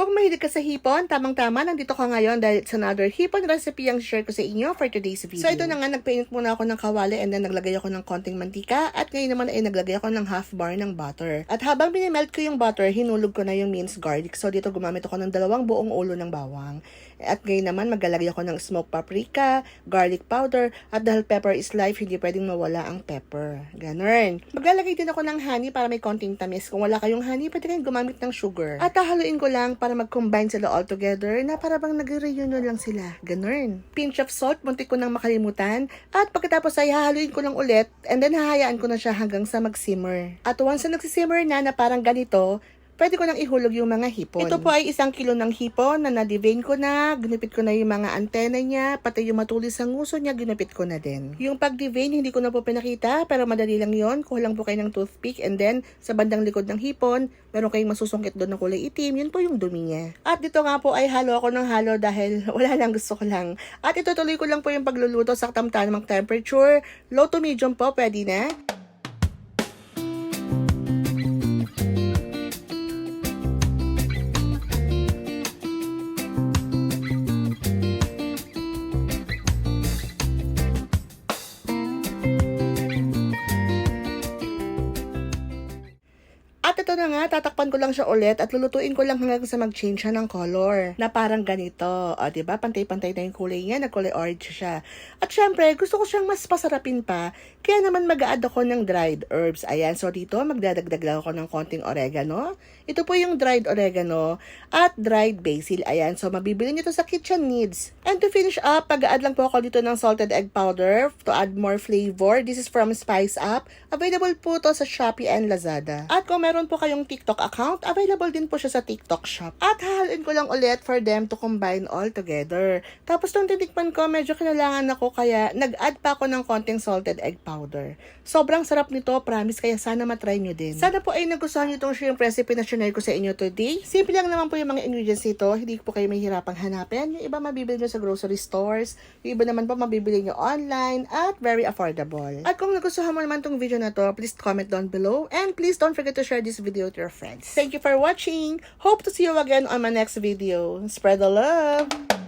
Kung mahilig ka sa hipon, tamang-tama, nandito ka ngayon dahil it's another hipon recipe ang share ko sa inyo for today's video. So ito na nga, nagpainit muna ako ng kawali and then naglagay ako ng konting mantika at ngayon naman ay naglagay ako ng half bar ng butter. At habang minimelt ko yung butter, hinulog ko na yung minced garlic. So dito gumamit ako ng dalawang buong ulo ng bawang. At ngayon naman, maglalagay ako ng smoked paprika, garlic powder, at dahil pepper is life, hindi pwedeng mawala ang pepper. Ganun. Maglalagay din ako ng honey para may konting tamis. Kung wala kayong honey, pwede kayong gumamit ng sugar. At hahaluin ko lang para mag-combine sila all together na para bang nag-reunion lang sila. Ganun. Pinch of salt, muntik ko nang makalimutan. At pagkatapos ay hahaluin ko lang ulit and then hahayaan ko na siya hanggang sa mag-simmer. At once na nagsisimmer na na parang ganito, pwede ko nang ihulog yung mga hipon. Ito po ay isang kilo ng hipon na na-devein ko na, ginupit ko na yung mga antena niya, pati yung matulis ng nguso niya, ginupit ko na din. Yung pag-devein, hindi ko na po pinakita, pero madali lang yon Kuha lang po kayo ng toothpick and then sa bandang likod ng hipon, meron kayong masusungkit doon ng kulay itim, yun po yung dumi niya. At dito nga po ay halo ako ng halo dahil wala lang gusto ko lang. At itutuloy ko lang po yung pagluluto sa tamtamang temperature. Low to medium po, pwede na. Ito na nga, tatakpan ko lang siya ulit at lulutuin ko lang hanggang sa mag-change siya ng color. Na parang ganito. O, di ba? Pantay-pantay na yung kulay niya. Nagkulay orange siya. At syempre, gusto ko siyang mas pasarapin pa. Kaya naman mag-add ako ng dried herbs. Ayan. So, dito, magdadagdag lang ako ng konting oregano. Ito po yung dried oregano at dried basil. Ayan. So, mabibili nyo to sa Kitchen Needs. And to finish up, pag-add lang po ako dito ng salted egg powder to add more flavor. This is from Spice Up. Available po to sa Shopee and Lazada. At kung meron po kayong TikTok account, available din po siya sa TikTok shop. At hahalin ko lang ulit for them to combine all together. Tapos nung titikman ko, medyo kinalangan ako kaya nag-add pa ako ng konting salted egg powder. Sobrang sarap nito, promise, kaya sana matry nyo din. Sana po ay nagustuhan nyo itong shrimp recipe na sinare ko sa inyo today. Simple lang naman po yung mga ingredients nito, hindi po kayo mahihirapang hanapin. Yung iba mabibili nyo sa grocery stores, yung iba naman po mabibili nyo online, at very affordable. At kung nagustuhan mo naman tong video na to, please comment down below, and please don't forget to share this video to your friends. Thank you for watching! Hope to see you again on my next video. Spread the love!